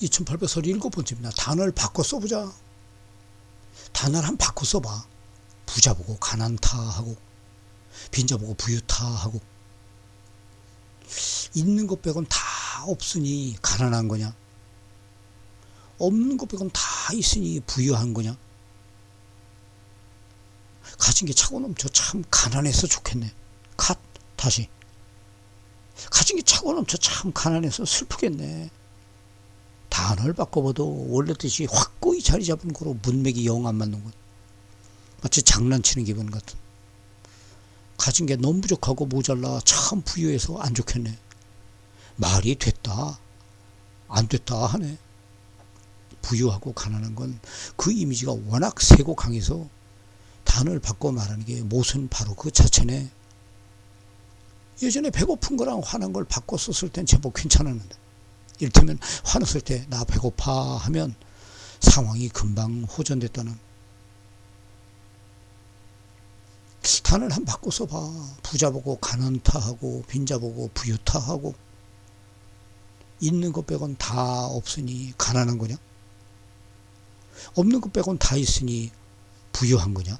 2837번째입니다. 단어를 바꿔 써보자. 단어를 한 바꿔 써봐. 부자 보고 가난타 하고 빈자 보고 부유타 하고 있는 것 빼곤 다 없으니 가난한 거냐? 없는 것 빼곤 다 있으니 부유한 거냐? 가진 게 차고 넘쳐 참 가난해서 좋겠네. 갓 다시 가진 게 차고 넘쳐 참 가난해서 슬프겠네. 단어를 바꿔봐도 원래 뜻이 확고히 자리 잡은 거로 문맥이 영 안 맞는 것. 마치 장난치는 기분 같은. 가진 게 너무 부족하고 모자라 참 부유해서 안 좋겠네. 말이 됐다. 안 됐다 하네. 부유하고 가난한 건 그 이미지가 워낙 세고 강해서 단어를 바꿔 말하는 게 못은 바로 그 자체네. 예전에 배고픈 거랑 화난 걸 바꿔 썼을 땐 제법 괜찮았는데. 이를테면 화났을 때 나 배고파 하면 상황이 금방 호전됐다는 단어를 한 바꿔 써봐. 부자 보고 가난 타 하고 빈자 보고 부유 타 하고 있는 것 빼곤 다 없으니 가난한 거냐? 없는 것 빼곤 다 있으니 부유한 거냐?